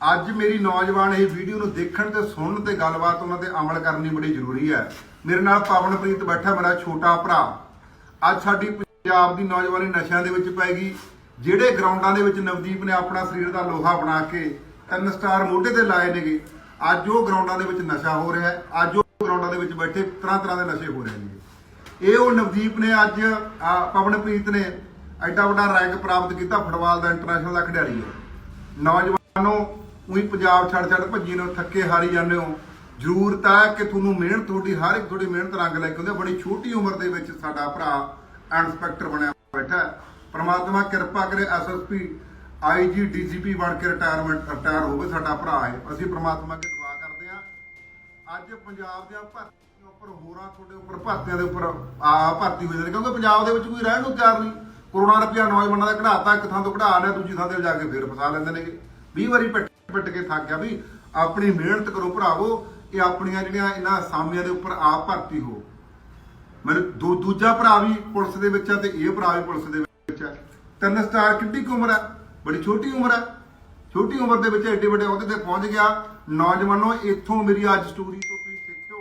ਅੱਜ ਮੇਰੀ ਨੌਜਵਾਨ ਇਹ ਵੀਡੀਓ ਨੂੰ ਦੇਖਣ ਤੇ ਸੁਣਨ ਤੇ ਗੱਲਬਾਤ ਉਹਨਾਂ ਤੇ ਅਮਲ ਕਰਨੀ ਬੜੀ ਜ਼ਰੂਰੀ ਹੈ। ਮੇਰੇ ਨਾਲ ਪਵਨਪ੍ਰੀਤ ਬੈਠਾ, ਮੇਰਾ ਛੋਟਾ ਭਰਾ। ਅੱਜ ਸਾਡੀ ਪੰਜਾਬ ਦੀ ਨੌਜਵਾਨੀ ਨਸ਼ਿਆਂ ਦੇ ਵਿੱਚ ਪੈ ਗਈ। ਜਿਹੜੇ ਗਰਾਊਂਡਾਂ ਦੇ ਵਿੱਚ ਨਵਦੀਪ ਨੇ ਆਪਣਾ ਸਰੀਰ ਦਾ ਲੋਹਾ ਬਣਾ ਕੇ ਤਿੰਨ ਸਟਾਰ ਮੋਢੇ ਤੇ ਲਾਏ ਨੇਗੇ, ਅੱਜ ਉਹ ਗਰਾਊਂਡਾਂ ਦੇ ਵਿੱਚ ਨਸ਼ਾ ਹੋ ਰਿਹਾ ਹੈ। ਅੱਜ ਉਹ ਗਰਾਊਂਡਾਂ ਦੇ ਵਿੱਚ ਬੈਠੇ ਤਰ੍ਹਾਂ ਤਰ੍ਹਾਂ ਦੇ ਨਸ਼ੇ ਹੋ ਰਹੇ ਨੇ ਇਹ ਉਹ ਨਵਦੀਪ ਨੇ ਅੱਜ ਪਵਨਪ੍ਰੀਤ ਨੇ ਐਡਾ ਵੱਡਾ ਰੈਂਕ ਪ੍ਰਾਪਤ ਕੀਤਾ ਫੁੱਟਬਾਲ ਦਾ ਇੰਟਰਨੈਸ਼ਨਲ ਦਾ ਖਿਡਾਰੀ ਹੈ। ਨੌਜਵਾਨੋ ਉਹੀ ਪੰਜਾਬ ਛੱਡ ਛੱਡ ਭੱਜੀ ਨੂੰ, ਥੱਕੇ ਹਾਰੀ ਜਾਂਦੇ ਹੋ। ਜ਼ਰੂਰਤ ਹੈ ਕਿ ਤੁਹਾਨੂੰ ਮਿਹਨਤ, ਤੁਹਾਡੀ ਹਰ ਇੱਕ ਤੁਹਾਡੀ ਮਿਹਨਤ ਰੰਗ ਲੈ ਕੇ ਆਉਂਦੀ ਬੜੀ ਛੋਟੀ ਉਮਰ ਦੇ ਵਿੱਚ ਸਾਡਾ ਭਰਾ ਇੰਸਪੈਕਟਰ ਬਣਿਆ ਬੈਠਾ ਹੈ। ਕਿਰਪਾ ਕਰੇ ਐਸਐਸਪੀ ਆਈਜੀ ਡੀਜੀਪੀ ਬਣ ਕੇ ਰਿਟਾਇਰਮੈਂਟ ਰਿਟਾਇਰ ਹੋਵੇ ਸਾਡਾ ਭਰਾ ਹੈ ਅਸੀਂ ਪ੍ਰਮਾਤਮਾ ਅੱਗੇ ਦੁਆ ਕਰਦੇ ਹਾਂ। ਅੱਜ ਪੰਜਾਬ ਦੀਆਂ ਭਰਤੀਆਂ ਉੱਪਰ, ਹੋਰਾਂ ਤੁਹਾਡੇ ਉੱਪਰ, ਭਰਤੀਆਂ ਦੇ ਉੱਪਰ ਆ ਭਰਤੀ ਹੋ ਜਾਂਦੇ ਕਿਉਂਕਿ ਪੰਜਾਬ ਦੇ ਵਿੱਚ ਕੋਈ ਰਹਿਣ ਨੂੰ ਤਿਆਰ ਨਹੀਂ। ਕਰੋੜਾਂ ਰੁਪਇਆ ਨੌਜਵਾਨਾਂ ਦਾ ਕਢਾਤਾ, ਇੱਕ ਥਾਂ ਤੋਂ ਕਢਾ ਲਿਆ, ਦੂਜੀ ਥਾਂ ਤੇ ਜਾ ਕੇ ਫੇਰ ਫਸਾ ਲੈਂਦੇ ਨੇਗੇ। 20 ਵਾਰੀ ਪਿੱਟ ਪਿੱਟ ਕੇ ਥੱਕ ਗਿਆ ਵੀ ਆਪਣੀ ਮਿਹਨਤ ਕਰੋ ਭਰਾਵੋ, ਇਹ ਆਪਣੀਆਂ ਜਿਹੜੀਆਂ ਇਹਨਾਂ ਸਾਮੀਆਂ ਦੇ ਉੱਪਰ ਆਪ ਭਰਤੀ ਹੋ। ਮੇਰੇ ਦੂਜਾ ਭਰਾ ਵੀ ਪੁਲਿਸ ਦੇ ਵਿੱਚ ਆ ਤੇ ਇਹ ਭਰਾ ਵੀ ਪੁਲਿਸ ਦੇ ਵਿੱਚ ਆ। ਤਿੰਨ ਸਟਾਰ ਕਿੱਡੀ ਕੁ ਉਮਰ ਹੈ ਬੜੀ ਛੋਟੀ ਉਮਰ ਹੈ ਛੋਟੀ ਉਮਰ ਦੇ ਵਿੱਚ ਐਡੇ ਵੱਡੇ ਅਹੁਦੇ ਤੇ ਪਹੁੰਚ ਗਿਆ। ਨੌਜਵਾਨੋ, ਇੱਥੋਂ ਮੇਰੀ ਅੱਜ ਸਟੋਰੀ ਤੋਂ ਤੁਸੀਂ ਸਿੱਖਿਓ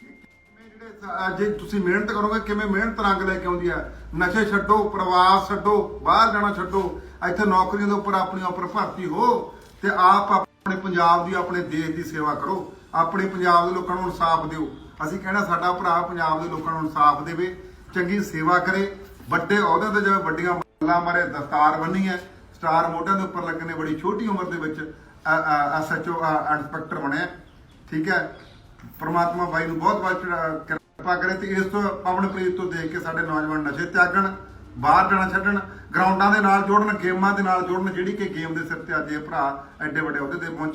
ਕਿਵੇਂ ਜਿਹੜੇ ਜੇ ਤੁਸੀਂ ਮਿਹਨਤ ਕਰੋਗੇ, ਕਿਵੇਂ ਮਿਹਨਤ ਰੰਗ ਲੈ ਕੇ ਆਉਂਦੀ ਹੈ ਨਸ਼ੇ ਛੱਡੋ, ਪ੍ਰਵਾਸ ਛੱਡੋ, ਬਾਹਰ ਜਾਣਾ ਛੱਡੋ। ਇੱਥੇ ਨੌਕਰੀਆਂ ਦੇ ਉੱਪਰ ਆਪਣੀਆਂ ਉੱਪਰ ਭਰਤੀ ਹੋ। ਤੇ ਆਪ ਆਪਣੇ ਪੰਜਾਬ ਦੀ, ਆਪਣੇ ਦੇਸ਼ ਦੀ ਸੇਵਾ ਕਰੋ। ਆਪਣੇ ਪੰਜਾਬ ਦੇ ਲੋਕਾਂ ਨੂੰ ਇਨਸਾਫ ਦਿਓ। ਅਸੀਂ ਕਹਿਣਾ ਸਾਡਾ ਭਰਾ ਪੰਜਾਬ ਦੇ ਲੋਕਾਂ ਨੂੰ ਇਨਸਾਫ ਦੇਵੇ, ਚੰਗੀ ਸੇਵਾ ਕਰੇ। ਵੱਡੇ ਅਹੁਦਿਆਂ ਤੇ ਜਿਵੇਂ ਵੱਡੀਆਂ ਮੱਲਾਂ ਮਾਰੇ, ਦਸਤਾਰ ਬੰਨੀ ਹੈ, ਸਟਾਰ ਮੋਢਿਆਂ ਦੇ ਉੱਪਰ ਲੱਗਣੇ ਬੜੀ ਛੋਟੀ ਉਮਰ ਦੇ ਵਿੱਚ ਐਸਐਚਓ ਇੰਸਪੈਕਟਰ ਬਣਿਆ ਠੀਕ ਹੈ? ਪ੍ਰਮਾਤਮਾ ਬਾਈ ਨੂੰ ਬਹੁਤ ਬਹੁਤ ਕਿਰਪਾ ਕਰੇ ਤੇ ਇਸ ਤੋਂ ਪਵਨਪ੍ਰੀਤ ਤੋਂ ਦੇਖ ਕੇ ਸਾਡੇ ਨੌਜਵਾਨ ਨਸ਼ੇ ਤਿਆਗਣ। ਬਾਹਰ ਜਾਣਾ ਛੱਡਣ, ਗਰਾਊਂਡਾਂ ਦੇ ਨਾਲ ਜੋੜਨ, ਗੇਮਾਂ ਦੇ ਨਾਲ ਜੋੜਨ, ਜਿਹੜੀ ਕਿ ਗੇਮ ਦੇ ਸਿਰ ਤੇ ਅੱਜ ਇਹ ਭਰਾ ਐਡੇ ਵੱਡੇ ਅਹੁਦੇ ਤੇ ਪਹੁੰਚ